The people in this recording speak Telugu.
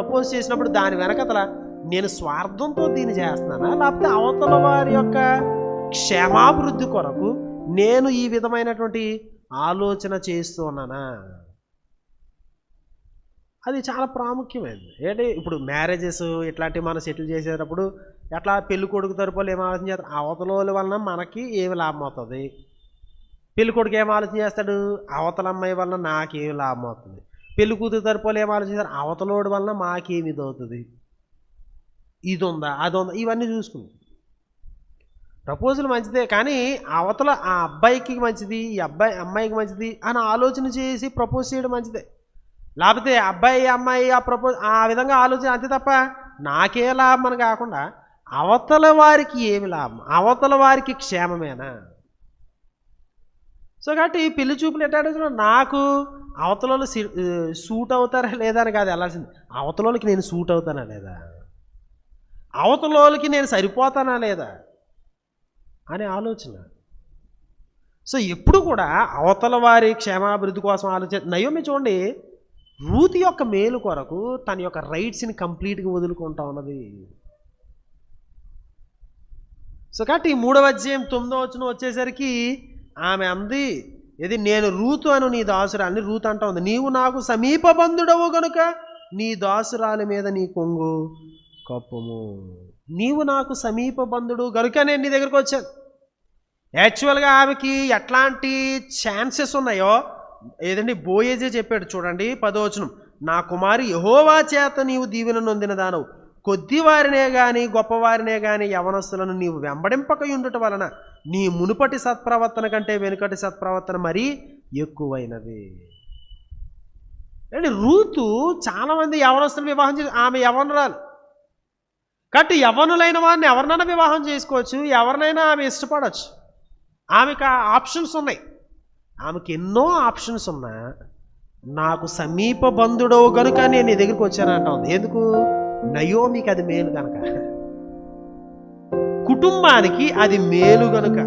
ప్రపోజ్ చేసినప్పుడు దాని వెనకతల నేను స్వార్థంతో దీన్ని చేస్తున్నానా? లేకపోతే అవతల వారి యొక్క క్షేమాభివృద్ధి కొరకు నేను ఈ విధమైనటువంటి ఆలోచన చేస్తూ ఉన్నానా? అది చాలా ప్రాముఖ్యమైనది. ఏంటి? ఇప్పుడు మ్యారేజెస్ ఇట్లాంటివి మనం సెటిల్ చేసేటప్పుడు ఎట్లా పెళ్ళి కొడుకు తరపులు ఏం ఆలోచన చేస్తారు అవతల వలన మనకి ఏమి లాభం అవుతుంది? పెళ్ళి కొడుకు ఏం ఆలోచన చేస్తాడు? అవతల అమ్మాయి వలన నాకేమి లాభం అవుతుంది? పెళ్ళి కూతురు తరపులు ఏం ఆలోచించారు చేస్తారు అవతలోడి వలన మాకేమి ఇది అవుతుంది ఇది ఉందా అది ఉందా ఇవన్నీ చూసుకుంది ప్రపోజల్ మంచిదే కానీ అవతల ఆ అబ్బాయికి మంచిది ఈ అబ్బాయి అమ్మాయికి మంచిది అని ఆలోచన చేసి ప్రపోజ్ చేయడం మంచిదే. లేకపోతే అబ్బాయి అమ్మాయి ఆ ప్రపోజ్ ఆ విధంగా ఆలోచన అంతే తప్ప నాకే లాభం అని కాకుండా అవతల వారికి ఏమి లాభం? అవతల వారికి క్షేమమేనా? సో కాబట్టి ఈ పెళ్ళి చూపులు ఎట్లా నాకు అవతలలో సూట్ అవుతారా లేదా అని కాదు వెళ్ళాల్సింది. అవతల నేను సూట్ అవుతానా లేదా? అవతల నేను సరిపోతానా లేదా? అనే ఆలోచన. సో ఎప్పుడు కూడా అవతల వారి క్షేమాభివృద్ధి కోసం ఆలోచన నయోమి చూడండి రూతి యొక్క మేలు కొరకు తన యొక్క రైట్స్ని కంప్లీట్గా వదులుకుంటా ఉన్నది. సో కాబట్టి ఈ మూడవ అధ్యాయం తొమ్మిదో వచ్చిన వచ్చేసరికి ఆమె అంది ఇది నేను రూతు అను నీ దాసురాలని రూతు అంటా ఉంది. నీవు నాకు సమీప బంధుడవు గనుక నీ దాసురాలి మీద నీ కొంగు కప్పము. నీవు నాకు సమీప బంధుడు గనుక నేను నీ దగ్గరకు వచ్చాను. యాక్చువల్గా ఆమెకి ఎట్లాంటి ఛాన్సెస్ ఉన్నాయో ఏదండి బోయేజే చెప్పాడు చూడండి పదవచనం. నా కుమారి యహోవా చేత నీవు దీవెన నొందిన దానవు. కొద్దివారినే కానీ గొప్పవారినే కానీ యవనస్తులను నీవు వెంబడింపకయుండుట వలన నీ మునుపటి సత్ప్రవర్తన కంటే వెనుకటి సత్ప్రవర్తన మరీ ఎక్కువైనది. అంటే రూతు చాలామంది యవనస్తులు వివాహం చేసి ఆమె యవనురాలు. కాబట్టి యవనులైన వారిని ఎవరినైనా వివాహం చేసుకోవచ్చు ఎవరినైనా ఆమె ఇష్టపడవచ్చు ఆమెకు ఆప్షన్స్ ఉన్నాయి. ఆమెకి ఎన్నో ఆప్షన్స్ ఉన్నా నాకు సమీప బంధుడవు కనుక నేను నీ దగ్గరికి వచ్చానంట ఉంది. ఎందుకు? నయోమికి అది మేలు కనుక కుటుంబానికి అది మేలు కనుక